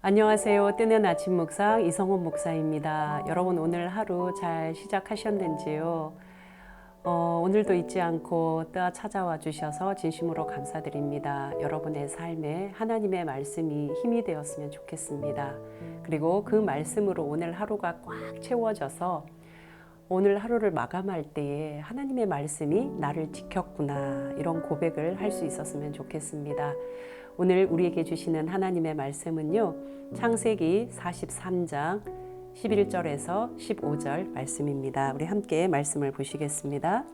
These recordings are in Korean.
안녕하세요. 뜨는 아침 묵상 이성훈 목사입니다. 여러분 오늘 하루 잘 시작하셨는지요? 어, 오늘도 잊지 않고 뜨아 찾아와 주셔서 진심으로 감사드립니다. 여러분의 삶에 하나님의 말씀이 힘이 되었으면 좋겠습니다. 그리고 그 말씀으로 오늘 하루가 꽉 채워져서 오늘 하루를 마감할 때에 하나님의 말씀이 나를 지켰구나 이런 고백을 할 수 있었으면 좋겠습니다. 오늘 우리에게 주시는 하나님의 말씀은요. 창세기 43장 11절에서 15절 말씀입니다. 우리 함께 말씀을 보시겠습니다.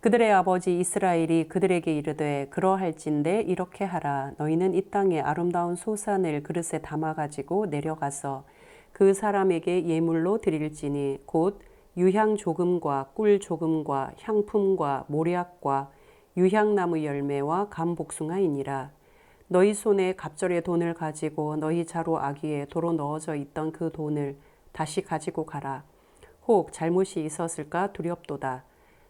그들의 아버지 이스라엘이 그들에게 이르되 그러할진대 이렇게 하라 너희는 이 땅에 아름다운 소산을 그릇에 담아 가지고 내려가서 그 사람에게 예물로 드릴지니 곧 유향 조금과 꿀 조금과 향품과 모략과 유향나무 열매와 감복숭아이니라 너희 손에 갑절의 돈을 가지고 너희 자루 아기에 도로 넣어져 있던 그 돈을 다시 가지고 가라 혹 잘못이 있었을까 두렵도다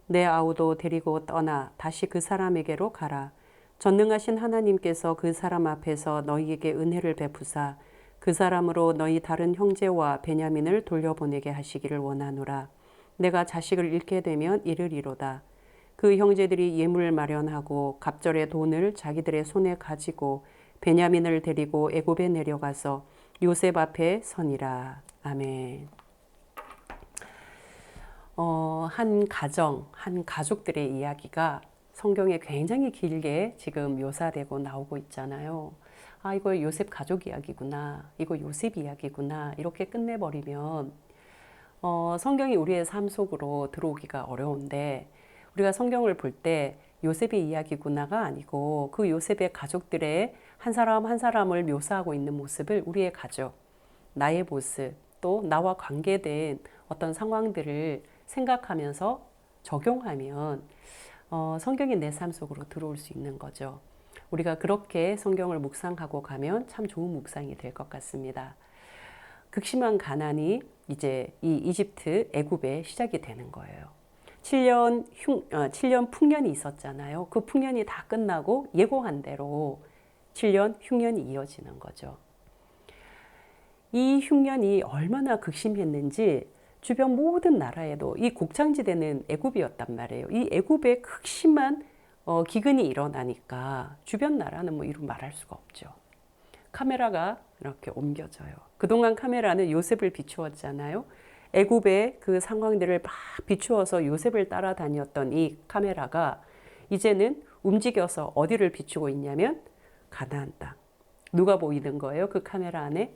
내 아우도 데리고 떠나 다시 그 사람에게로 가라 전능하신 하나님께서 그 사람 앞에서 너희에게 은혜를 베푸사 그 사람으로 너희 다른 형제와 베냐민을 돌려보내게 하시기를 원하노라. 내가 자식을 잃게 되면 이르리로다. 그 형제들이 예물을 마련하고 갑절의 돈을 자기들의 손에 가지고 베냐민을 데리고 애굽에 내려가서 요셉 앞에 선이라. 아멘. 어, 한 가정, 한 가족들의 이야기가 성경에 굉장히 길게 지금 묘사되고 나오고 있잖아요. 아, 이거 요셉 가족 이야기구나. 이거 요셉 이야기구나. 이렇게 끝내버리면, 어, 성경이 우리의 삶 속으로 들어오기가 어려운데, 우리가 성경을 볼 때 요셉의 이야기구나가 아니고 그 요셉의 가족들의 한 사람 한 사람을 묘사하고 있는 모습을 우리의 가족, 나의 모습, 또 나와 관계된 어떤 상황들을 생각하면서 적용하면 어, 성경이 내 삶 속으로 들어올 수 있는 거죠. 우리가 그렇게 성경을 묵상하고 가면 참 좋은 묵상이 될 것 같습니다. 극심한 가난이 이제 이 이집트 애굽에 시작이 되는 거예요. 7년 흉, 어, 7년 풍년이 있었잖아요. 그 풍년이 다 끝나고 예고한 대로 7년 흉년이 이어지는 거죠. 이 흉년이 얼마나 극심했는지 주변 모든 나라에도 이 곡창지대는 애굽이었단 말이에요. 이 애굽에 극심한 어, 기근이 일어나니까 주변 나라는 뭐 이루 말할 수가 없죠. 카메라가 이렇게 옮겨져요. 그동안 카메라는 요셉을 비추었잖아요. 애굽의 그 상황들을 막 비추어서 요셉을 따라다녔던 이 카메라가 이제는 움직여서 어디를 비추고 있냐면 가나안 땅. 누가 보이는 거예요? 그 카메라 안에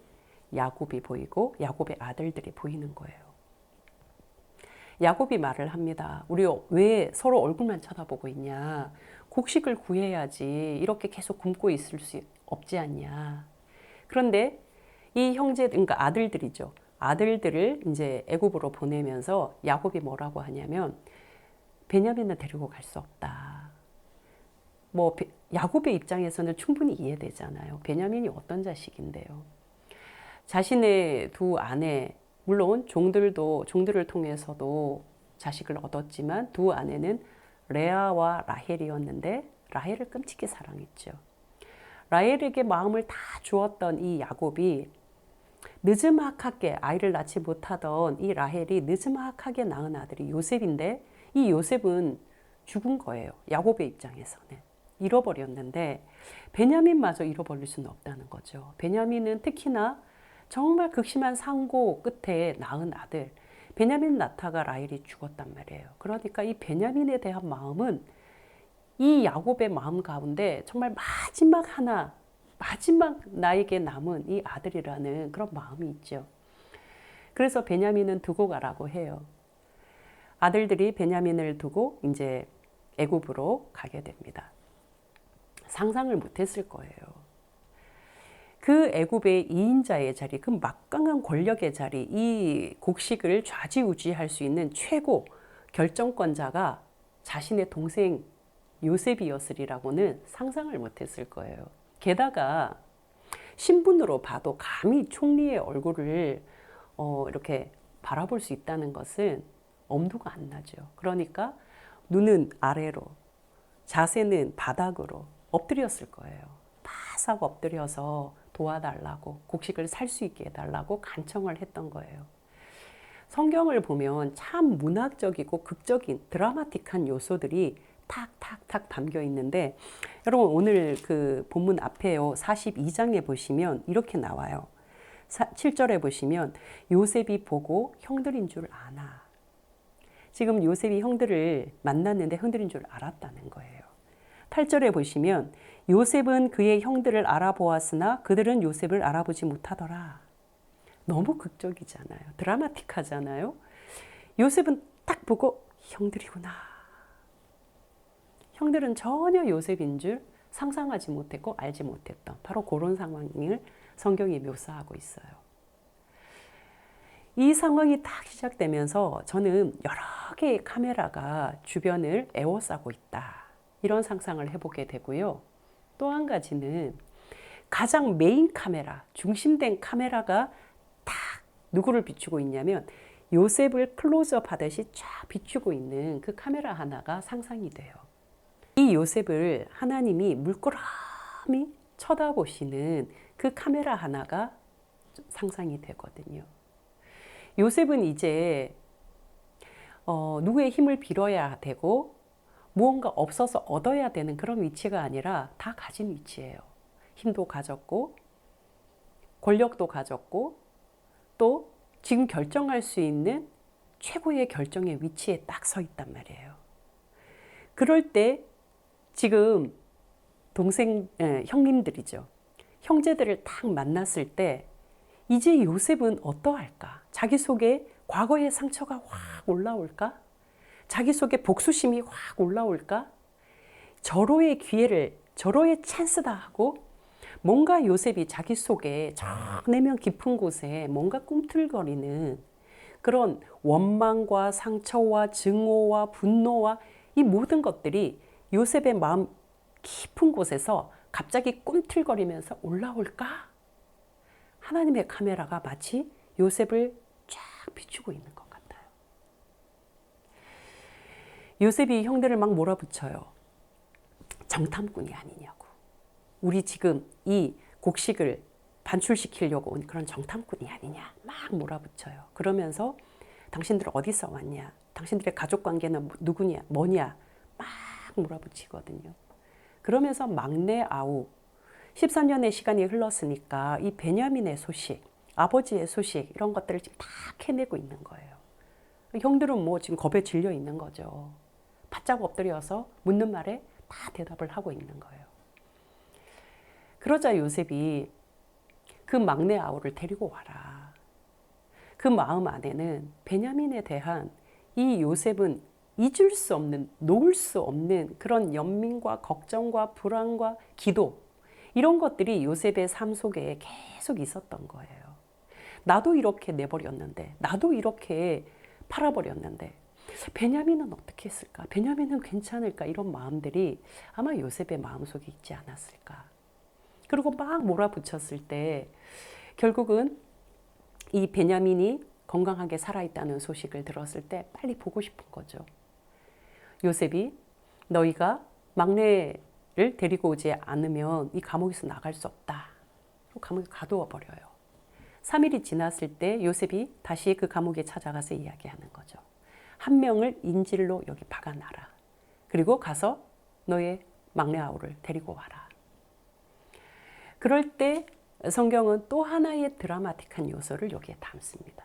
야곱이 보이고 야곱의 아들들이 보이는 거예요. 야곱이 말을 합니다. 우리 왜 서로 얼굴만 쳐다보고 있냐? 곡식을 구해야지 이렇게 계속 굶고 있을 수 없지 않냐? 그런데 이 형제, 그러니까 아들들이죠. 아들들을 이제 애굽으로 보내면서 야곱이 뭐라고 하냐면 베냐민을 데리고 갈 수 없다. 뭐 야곱의 입장에서는 충분히 이해되잖아요. 베냐민이 어떤 자식인데요. 자신의 두 아내 물론 종들도 종들을 통해서도 자식을 얻었지만 두 아내는 레아와 라헬이었는데 라헬을 끔찍히 사랑했죠. 라헬에게 마음을 다 주었던 이 야곱이 느즈막하게 아이를 낳지 못하던 이 라헬이 느즈막하게 낳은 아들이 요셉인데 이 요셉은 죽은 거예요. 야곱의 입장에서는 잃어버렸는데 베냐민마저 잃어버릴 수는 없다는 거죠. 베냐민은 특히나 정말 극심한 상고 끝에 낳은 아들 베냐민 나타가 라헬이 죽었단 말이에요. 그러니까 이 베냐민에 대한 마음은 이 야곱의 마음 가운데 정말 마지막 하나 마지막 나에게 남은 이 아들이라는 그런 마음이 있죠. 그래서 베냐민은 두고 가라고 해요. 아들들이 베냐민을 두고 이제 애굽으로 가게 됩니다. 상상을 못했을 거예요. 그 애굽의 2인자의 자리, 그 막강한 권력의 자리, 이 곡식을 좌지우지할 수 있는 최고 결정권자가 자신의 동생 요셉이었으리라고는 상상을 못했을 거예요. 게다가 신분으로 봐도 감히 총리의 얼굴을 어, 이렇게 바라볼 수 있다는 것은 엄두가 안 나죠. 그러니까 눈은 아래로, 자세는 바닥으로 엎드렸을 거예요. 바싹 엎드려서 도와달라고 곡식을 살 수 있게 해달라고 간청을 했던 거예요. 성경을 보면 참 문학적이고 극적인 드라마틱한 요소들이 탁탁탁 담겨 있는데 여러분 오늘 그 본문 앞에요 42장에 보시면 이렇게 나와요. 7절에 보시면 요셉이 보고 형들인 줄 아나. 지금 요셉이 형들을 만났는데 형들인 줄 알았다는 거예요. 8절에 보시면 요셉은 그의 형들을 알아보았으나 그들은 요셉을 알아보지 못하더라. 너무 극적이잖아요. 드라마틱하잖아요. 요셉은 딱 보고 형들이구나. 형들은 전혀 요셉인 줄 상상하지 못했고 알지 못했던 바로 그런 상황을 성경이 묘사하고 있어요. 이 상황이 딱 시작되면서 저는 여러 개의 카메라가 주변을 에워싸고 있다. 이런 상상을 해보게 되고요. 또 한 가지는 가장 메인 카메라, 중심된 카메라가 딱 누구를 비추고 있냐면 요셉을 클로즈업 하듯이 쫙 비추고 있는 그 카메라 하나가 상상이 돼요. 이 요셉을 하나님이 물끄러미 쳐다보시는 그 카메라 하나가 상상이 되거든요. 요셉은 이제 어, 누구의 힘을 빌어야 되고 무언가 없어서 얻어야 되는 그런 위치가 아니라 다 가진 위치예요. 힘도 가졌고 권력도 가졌고 또 지금 결정할 수 있는 최고의 결정의 위치에 딱 서 있단 말이에요. 그럴 때 지금 동생 에, 형님들이죠. 형제들을 딱 만났을 때 이제 요셉은 어떠할까? 자기 속에 과거의 상처가 확 올라올까? 자기 속에 복수심이 확 올라올까? 절호의 기회를 절호의 찬스다 하고 뭔가 요셉이 자기 속에 저 내면 깊은 곳에 뭔가 꿈틀거리는 그런 원망과 상처와 증오와 분노와 이 모든 것들이 요셉의 마음 깊은 곳에서 갑자기 꿈틀거리면서 올라올까? 하나님의 카메라가 마치 요셉을 쫙 비추고 있는 것 같아요. 요셉이 형들을 막 몰아붙여요. 정탐꾼이 아니냐고. 우리 지금 이 곡식을 반출시키려고 온 그런 정탐꾼이 아니냐. 막 몰아붙여요. 그러면서 당신들 어디서 왔냐. 당신들의 가족 관계는 누구냐, 뭐냐. 막 몰아붙이거든요. 그러면서 막내 아우 14년의 시간이 흘렀으니까 이 베냐민의 소식, 아버지의 소식 이런 것들을 지금 다 캐내고 있는 거예요. 형들은 뭐 지금 겁에 질려 있는 거죠. 바짝 엎드려서 묻는 말에 다 대답을 하고 있는 거예요. 그러자 요셉이 그 막내 아우를 데리고 와라. 그 마음 안에는 베냐민에 대한 이 요셉은 잊을 수 없는, 놓을 수 없는 그런 연민과 걱정과 불안과 기도, 이런 것들이 요셉의 삶 속에 계속 있었던 거예요. 나도 이렇게 내버렸는데, 나도 이렇게 팔아버렸는데, 베냐민은 어떻게 했을까? 베냐민은 괜찮을까? 이런 마음들이 아마 요셉의 마음속에 있지 않았을까? 그리고 막 몰아붙였을 때 결국은 이 베냐민이 건강하게 살아있다는 소식을 들었을 때 빨리 보고 싶은 거죠. 요셉이 너희가 막내를 데리고 오지 않으면 이 감옥에서 나갈 수 없다. 감옥에 가두어 버려요. 3일이 지났을 때 요셉이 다시 그 감옥에 찾아가서 이야기하는 거죠. 한 명을 인질로 여기 박아놔라. 그리고 가서 너의 막내 아우를 데리고 와라. 그럴 때 성경은 또 하나의 드라마틱한 요소를 여기에 담습니다.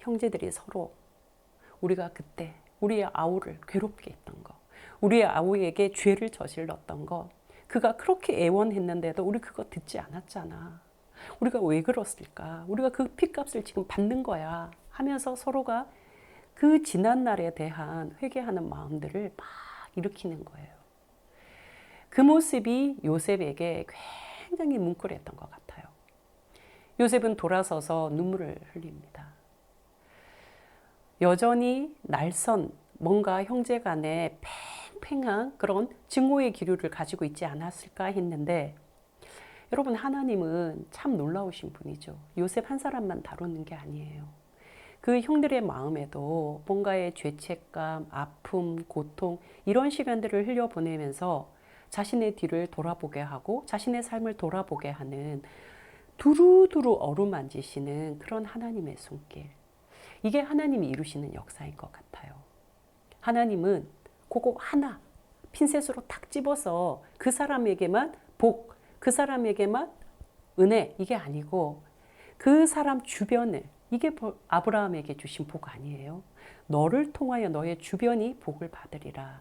형제들이 서로 우리가 그때 우리의 아우를 괴롭게 했던 거, 우리의 아우에게 죄를 저질렀던 거, 그가 그렇게 애원했는데도 우리 그거 듣지 않았잖아. 우리가 왜 그랬을까? 우리가 그 핏값을 지금 받는 거야. 하면서 서로가 그 지난 날에 대한 회개하는 마음들을 막 일으키는 거예요. 그 모습이 요셉에게 굉장히 뭉클했던 것 같아요. 요셉은 돌아서서 눈물을 흘립니다. 여전히 날선 뭔가 형제 간에 팽팽한 그런 증오의 기류를 가지고 있지 않았을까 했는데 여러분 하나님은 참 놀라우신 분이죠. 요셉 한 사람만 다루는 게 아니에요. 그 형들의 마음에도 뭔가의 죄책감, 아픔, 고통 이런 시간들을 흘려보내면서 자신의 뒤를 돌아보게 하고 자신의 삶을 돌아보게 하는 두루두루 어루만지시는 그런 하나님의 손길. 이게 하나님이 이루시는 역사인 것 같아요. 하나님은 그거 하나 핀셋으로 탁 집어서 그 사람에게만 복, 그 사람에게만 은혜 이게 아니고 그 사람 주변을 이게 아브라함에게 주신 복 아니에요. 너를 통하여 너의 주변이 복을 받으리라.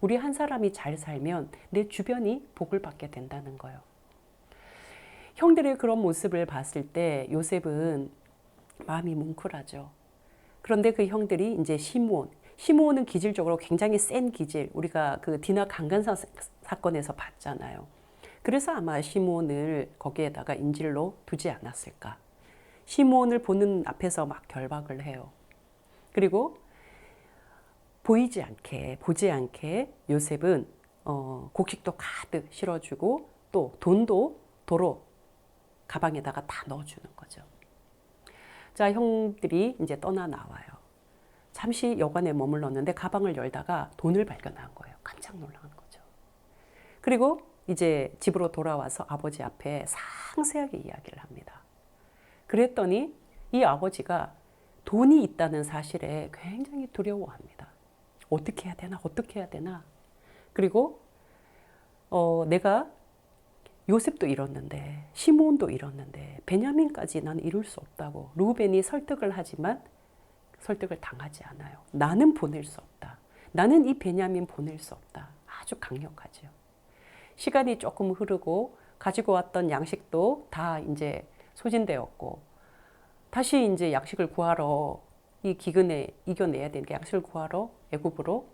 우리 한 사람이 잘 살면 내 주변이 복을 받게 된다는 거예요. 형들의 그런 모습을 봤을 때 요셉은 마음이 뭉클하죠. 그런데 그 형들이 이제 시므온, 시므온은 기질적으로 굉장히 센 기질, 우리가 그 디나 강간사 사건에서 봤잖아요. 그래서 아마 시므온을 거기에다가 인질로 두지 않았을까. 시므온을 보는 앞에서 막 결박을 해요. 그리고 보이지 않게 보지 않게 요셉은 어, 곡식도 가득 실어주고 또 돈도 도로 가방에다가 다 넣어주는 거죠. 자 형들이 이제 떠나 나와요. 잠시 여관에 머물렀는데 가방을 열다가 돈을 발견한 거예요. 깜짝 놀란 거죠. 그리고 이제 집으로 돌아와서 아버지 앞에 상세하게 이야기를 합니다. 그랬더니 이 아버지가 돈이 있다는 사실에 굉장히 두려워합니다. 어떻게 해야 되나, 어떻게 해야 되나. 그리고 어, 내가 요셉도 잃었는데 시몬도 잃었는데 베냐민까지 난 이룰 수 없다고 루벤이 설득을 하지만 설득을 당하지 않아요. 나는 보낼 수 없다. 나는 이 베냐민 보낼 수 없다. 아주 강력하죠. 시간이 조금 흐르고 가지고 왔던 양식도 다 이제 소진되었고 다시 이제 양식을 구하러 이 기근에 이겨내야 되니까 양식을 구하러 애굽으로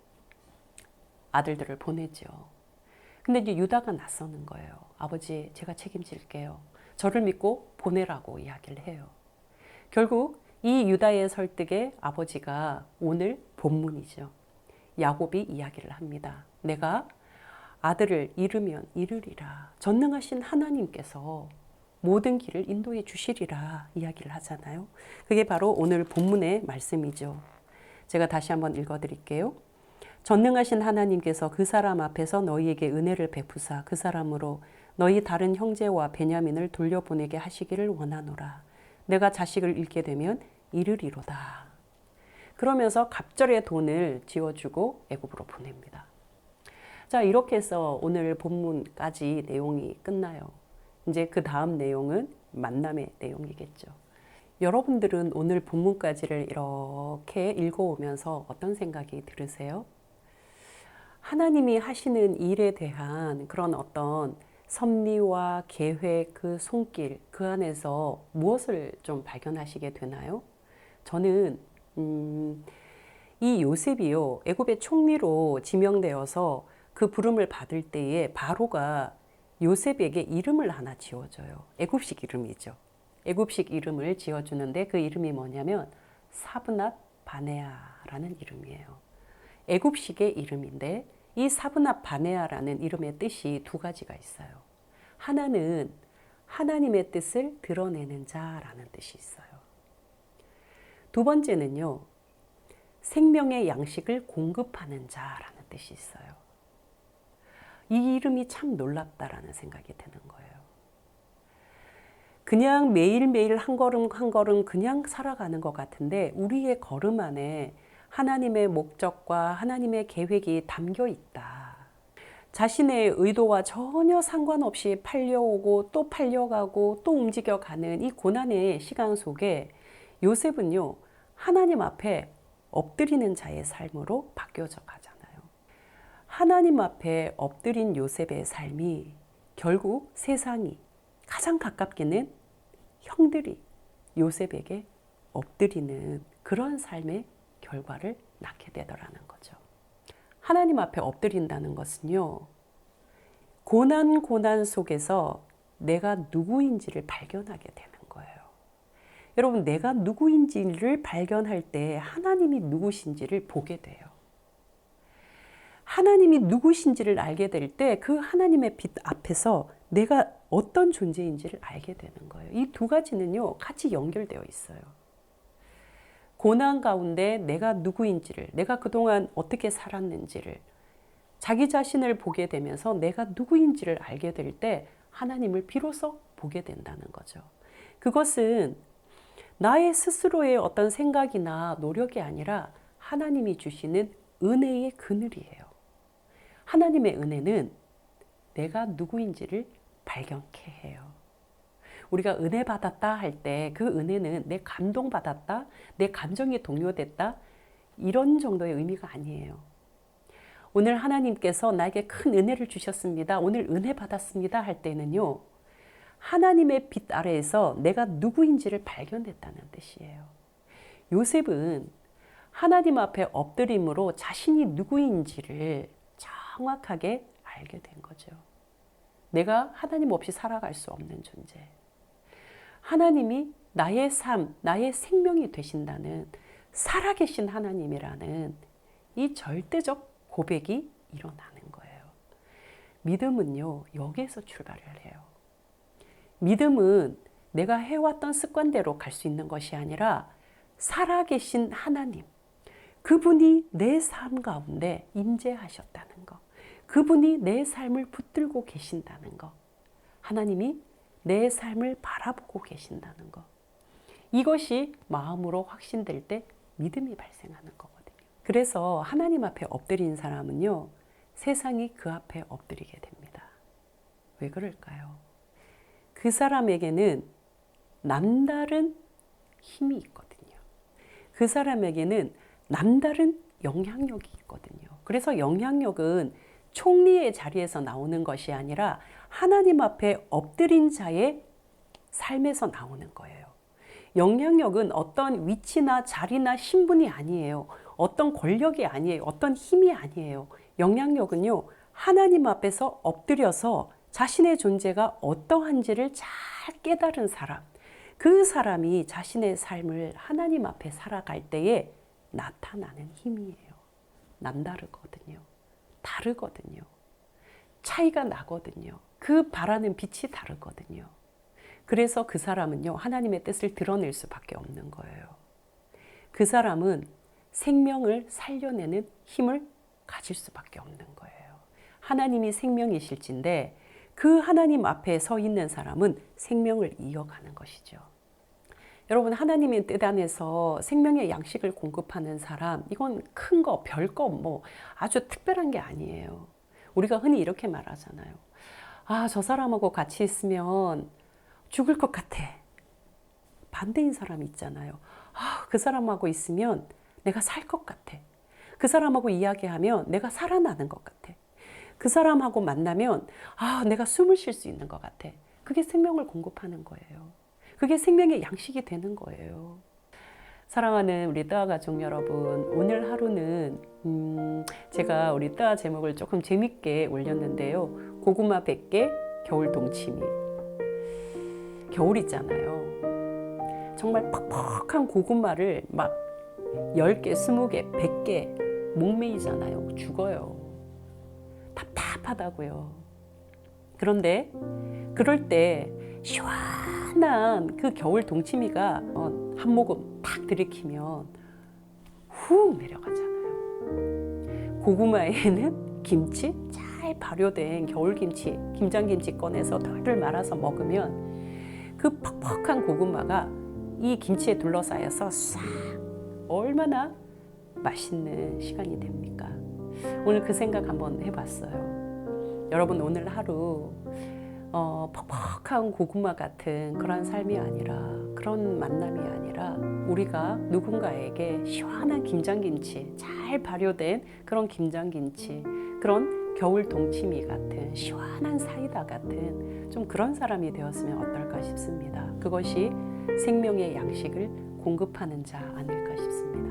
아들들을 보내죠. 근데 이제 유다가 나서는 거예요. 아버지, 제가 책임질게요. 저를 믿고 보내라고 이야기를 해요. 결국 이 유다의 설득에 아버지가 오늘 본문이죠. 야곱이 이야기를 합니다. 내가 아들을 잃으면 잃으리라. 전능하신 하나님께서 모든 길을 인도해 주시리라 이야기를 하잖아요. 그게 바로 오늘 본문의 말씀이죠. 제가 다시 한번 읽어 드릴게요. 전능하신 하나님께서 그 사람 앞에서 너희에게 은혜를 베푸사 그 사람으로 너희 다른 형제와 베냐민을 돌려보내게 하시기를 원하노라. 내가 자식을 잃게 되면 이르리로다. 그러면서 갑절의 돈을 지어주고 애굽으로 보냅니다. 자 이렇게 해서 오늘 본문까지 내용이 끝나요. 이제 그 다음 내용은 만남의 내용이겠죠. 여러분들은 오늘 본문까지를 이렇게 읽어오면서 어떤 생각이 들으세요? 하나님이 하시는 일에 대한 그런 어떤 섭리와 계획, 그 손길, 그 안에서 무엇을 좀 발견하시게 되나요? 저는, 음, 이 요셉이요, 애굽의 총리로 지명되어서 그 부름을 받을 때에 바로가 요셉에게 이름을 하나 지어줘요. 애굽식 이름이죠. 애굽식 이름을 지어주는데 그 이름이 뭐냐면 사브낫 바네아라는 이름이에요. 애굽식의 이름인데 이 사브나 바네아라는 이름의 뜻이 두 가지가 있어요. 하나는 하나님의 뜻을 드러내는 자라는 뜻이 있어요. 두 번째는요, 생명의 양식을 공급하는 자라는 뜻이 있어요. 이 이름이 참 놀랍다라는 생각이 드는 거예요. 그냥 매일매일 한 걸음 한 걸음 그냥 살아가는 것 같은데 우리의 걸음 안에 하나님의 목적과 하나님의 계획이 담겨 있다. 자신의 의도와 전혀 상관없이 팔려오고 또 팔려가고 또 움직여가는 이 고난의 시간 속에 요셉은요, 하나님 앞에 엎드리는 자의 삶으로 바뀌어져 가잖아요. 하나님 앞에 엎드린 요셉의 삶이 결국 세상이 가장 가깝게는 형들이 요셉에게 엎드리는 그런 삶의 결과를 낳게 되더라는 거죠. 하나님 앞에 엎드린다는 것은요, 고난, 고난 속에서 내가 누구인지를 발견하게 되는 거예요. 여러분, 내가 누구인지를 발견할 때 하나님이 누구신지를 보게 돼요. 하나님이 누구신지를 알게 될 때 그 하나님의 빛 앞에서 내가 어떤 존재인지를 알게 되는 거예요. 이 두 가지는요, 같이 연결되어 있어요. 고난 가운데 내가 누구인지를, 내가 그동안 어떻게 살았는지를 자기 자신을 보게 되면서 내가 누구인지를 알게 될 때 하나님을 비로소 보게 된다는 거죠. 그것은 나의 스스로의 어떤 생각이나 노력이 아니라 하나님이 주시는 은혜의 그늘이에요. 하나님의 은혜는 내가 누구인지를 발견케 해요. 우리가 은혜 받았다 할 때 그 은혜는 내 감동 받았다, 내 감정이 동요됐다, 이런 정도의 의미가 아니에요. 오늘 하나님께서 나에게 큰 은혜를 주셨습니다. 오늘 은혜 받았습니다. 할 때는요. 하나님의 빛 아래에서 내가 누구인지를 발견했다는 뜻이에요. 요셉은 하나님 앞에 엎드림으로 자신이 누구인지를 정확하게 알게 된 거죠. 내가 하나님 없이 살아갈 수 없는 존재. 하나님이 나의 삶, 나의 생명이 되신다는 살아계신 하나님이라는 이 절대적 고백이 일어나는 거예요. 믿음은요, 여기에서 출발을 해요. 믿음은 내가 해왔던 습관대로 갈 수 있는 것이 아니라 살아계신 하나님, 그분이 내 삶 가운데 임재하셨다는 것, 그분이 내 삶을 붙들고 계신다는 것, 하나님이 내 삶을 바라보고 계신다는 것, 이것이 마음으로 확신될 때 믿음이 발생하는 거거든요. 그래서 하나님 앞에 엎드린 사람은요, 세상이 그 앞에 엎드리게 됩니다. 왜 그럴까요? 그 사람에게는 남다른 힘이 있거든요. 그 사람에게는 남다른 영향력이 있거든요. 그래서 영향력은 총리의 자리에서 나오는 것이 아니라 하나님 앞에 엎드린 자의 삶에서 나오는 거예요. 영향력은 어떤 위치나 자리나 신분이 아니에요. 어떤 권력이 아니에요. 어떤 힘이 아니에요. 영향력은요, 하나님 앞에서 엎드려서 자신의 존재가 어떠한지를 잘 깨달은 사람, 그 사람이 자신의 삶을 하나님 앞에 살아갈 때에 나타나는 힘이에요. 남다르거든요. 다르거든요. 차이가 나거든요. 그 바라는 빛이 다르거든요. 그래서 그 사람은요, 하나님의 뜻을 드러낼 수밖에 없는 거예요. 그 사람은 생명을 살려내는 힘을 가질 수밖에 없는 거예요. 하나님이 생명이실진데 그 하나님 앞에 서 있는 사람은 생명을 이어가는 것이죠. 여러분, 하나님의 뜻 안에서 생명의 양식을 공급하는 사람, 이건 큰 거, 별 거, 뭐 아주 특별한 게 아니에요. 우리가 흔히 이렇게 말하잖아요. 아, 저 사람하고 같이 있으면 죽을 것 같아. 반대인 사람이 있잖아요. 아, 그 사람하고 있으면 내가 살 것 같아. 그 사람하고 이야기하면 내가 살아나는 것 같아. 그 사람하고 만나면 아, 내가 숨을 쉴 수 있는 것 같아. 그게 생명을 공급하는 거예요. 그게 생명의 양식이 되는 거예요. 사랑하는 우리 뜨아 가족 여러분, 오늘 하루는 음, 제가 우리 뜨아 제목을 조금 재밌게 올렸는데요. 고구마 100개, 겨울 동치미. 겨울 있잖아요. 정말 퍽퍽한 고구마를 막 10개, 20개, 100개 목매이잖아요. 죽어요. 답답하다고요. 그런데 그럴 때 시원한 그 겨울 동치미가 어, 한 모금 탁 들이키면 훅 내려가잖아요. 고구마에는 김치 잘 발효된 겨울김치, 김장김치 꺼내서 덜덜 말아서 먹으면 그 퍽퍽한 고구마가 이 김치에 둘러싸여서 싹 얼마나 맛있는 시간이 됩니까? 오늘 그 생각 한번 해봤어요. 여러분 오늘 하루 어, 퍽퍽한 고구마 같은 그런 삶이 아니라 그런 만남이 아니라 우리가 누군가에게 시원한 김장김치 잘 발효된 그런 김장김치 그런 겨울 동치미 같은 시원한 사이다 같은 좀 그런 사람이 되었으면 어떨까 싶습니다. 그것이 생명의 양식을 공급하는 자 아닐까 싶습니다.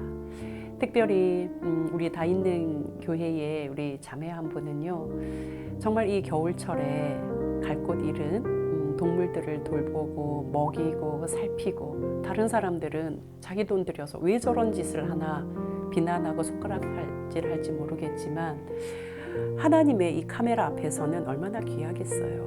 특별히 음, 우리 다 있는 교회의 우리 자매 한 분은요 정말 이 겨울철에 갈 곳 잃은 음, 동물들을 돌보고 먹이고 살피고 다른 사람들은 자기 돈 들여서 왜 저런 짓을 하나 비난하고 손가락질 할지 모르겠지만 하나님의 이 카메라 앞에서는 얼마나 귀하겠어요.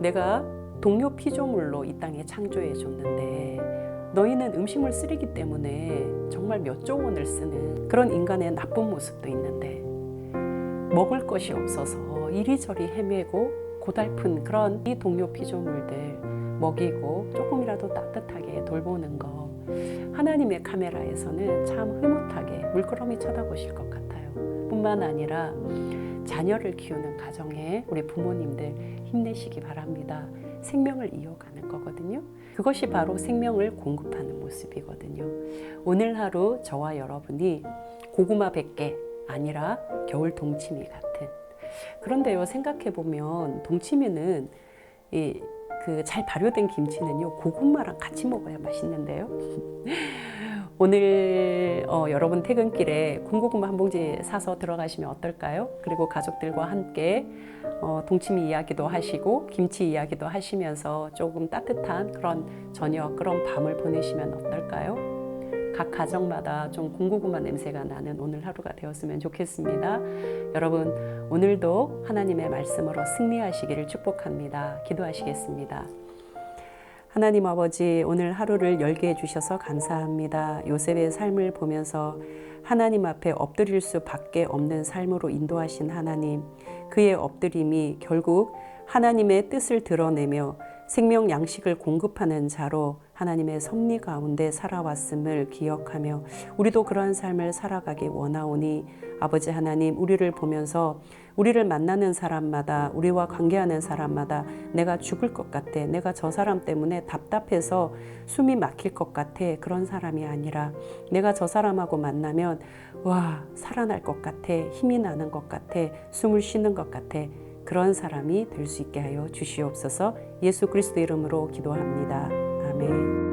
내가 동료 피조물로 이 땅에 창조해 줬는데 너희는 음식물 쓰레기 때문에 정말 몇 조 원을 쓰는 그런 인간의 나쁜 모습도 있는데 먹을 것이 없어서 이리저리 헤매고 고달픈 그런 이 동료 피조물들 먹이고 조금이라도 따뜻하게 돌보는 거 하나님의 카메라에서는 참 흐뭇하게 물끄러미 쳐다보실 것. 뿐만 아니라 자녀를 키우는 가정에 우리 부모님들 힘내시기 바랍니다. 생명을 이어가는 거거든요. 그것이 바로 생명을 공급하는 모습이거든요. 오늘 하루 저와 여러분이 고구마 100개 아니라 겨울 동치미 같은 그런데요 생각해 보면 동치미는 이 그 잘 발효된 김치는요 고구마랑 같이 먹어야 맛있는데요. 오늘 어, 여러분 퇴근길에 군고구마 한 봉지 사서 들어가시면 어떨까요? 그리고 가족들과 함께 어, 동치미 이야기도 하시고 김치 이야기도 하시면서 조금 따뜻한 그런 저녁 그런 밤을 보내시면 어떨까요? 각 가정마다 좀 군고구마 냄새가 나는 오늘 하루가 되었으면 좋겠습니다. 여러분 오늘도 하나님의 말씀으로 승리하시기를 축복합니다. 기도하시겠습니다. 하나님 아버지 오늘 하루를 열게 해주셔서 감사합니다. 요셉의 삶을 보면서 하나님 앞에 엎드릴 수밖에 없는 삶으로 인도하신 하나님 그의 엎드림이 결국 하나님의 뜻을 드러내며 생명 양식을 공급하는 자로 하나님의 섭리 가운데 살아왔음을 기억하며 우리도 그러한 삶을 살아가기 원하오니 아버지 하나님 우리를 보면서 우리를 만나는 사람마다 우리와 관계하는 사람마다 내가 죽을 것 같아 내가 저 사람 때문에 답답해서 숨이 막힐 것 같아 그런 사람이 아니라 내가 저 사람하고 만나면 와 살아날 것 같아 힘이 나는 것 같아 숨을 쉬는 것 같아 그런 사람이 될 수 있게 하여 주시옵소서 예수 그리스도 이름으로 기도합니다. 아멘.